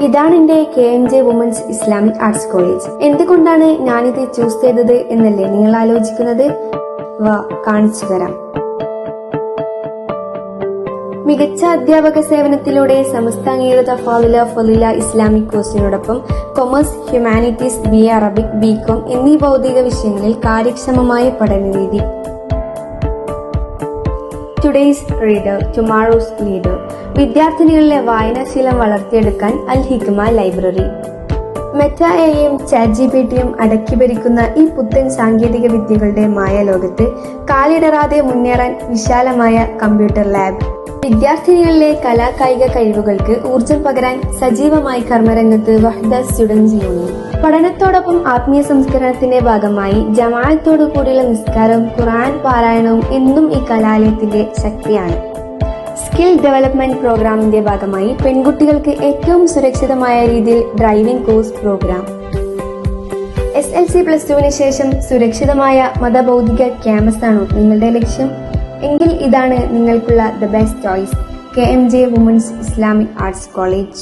ഇതാണ് എന്റെ K M J women's Islamic arts college എന്തുകൊണ്ടാണ് ഞാനിത് ചൂസ് ചെയ്തത് എന്നല്ലേ നിങ്ങൾ ആലോചിക്കുന്നത്? വാ കാണിച്ചു തരാം. മികച്ച അധ്യാപക സേവനത്തിലൂടെ സമസ്ത അംഗീകൃത ഫാദില ഫലില Islamic കോഴ്സിനോടൊപ്പം commerce humanities B Arabic B com എന്നീ ഭൗതിക വിഷയങ്ങളിൽ കാര്യക്ഷമമായ പഠനരീതി. ടുഡേയ്സ് റീഡർ ടുമാറോസ് ലീഡർ വിദ്യാർത്ഥിനികളിലെ വായനാശീലം വളർത്തിയെടുക്കാൻ അൽ ഹിക്മ ലൈബ്രറി. മെറ്റ എയും ചാറ്റ് ജി പി ടിയും അടക്കി ഭരിക്കുന്ന ഈ പുത്തൻ സാങ്കേതിക വിദ്യകളുടെ മായാലോകത്ത് കാലിടറാതെ മുന്നേറാൻ വിശാലമായ കമ്പ്യൂട്ടർ ലാബ്. വിദ്യാർത്ഥിനികളിലെ കലാകായിക കഴിവുകൾക്ക് ഊർജം പകരാൻ സജീവമായി കർമ്മരംഗത്ത് വഹ്ദ സ്റ്റുഡൻസ് യൂണിയൻ പഠനത്തോടൊപ്പം ആത്മീയ സംസ്കരണത്തിന്റെ ഭാഗമായി ജമാഅത്തോടു കൂടിയുള്ള നിസ്കാരവും ഖുറാൻ പാരായണവും എന്നും ഈ കലാലയത്തിന്റെ ശക്തിയാണ്. സ്കിൽ ഡെവലപ്മെന്റ് പ്രോഗ്രാമിന്റെ ഭാഗമായി പെൺകുട്ടികൾക്ക് ഏറ്റവും സുരക്ഷിതമായ രീതിയിൽ driving course program. S L C plus ടുവിന് ശേഷം സുരക്ഷിതമായ മതബൗദ്ധിക ക്യാമ്പസ് ആണോ നിങ്ങളുടെ ലക്ഷ്യം. എങ്കിൽ ഇതാണ് നിങ്ങൾക്കുള്ള the best choice K M J women's Islamic arts college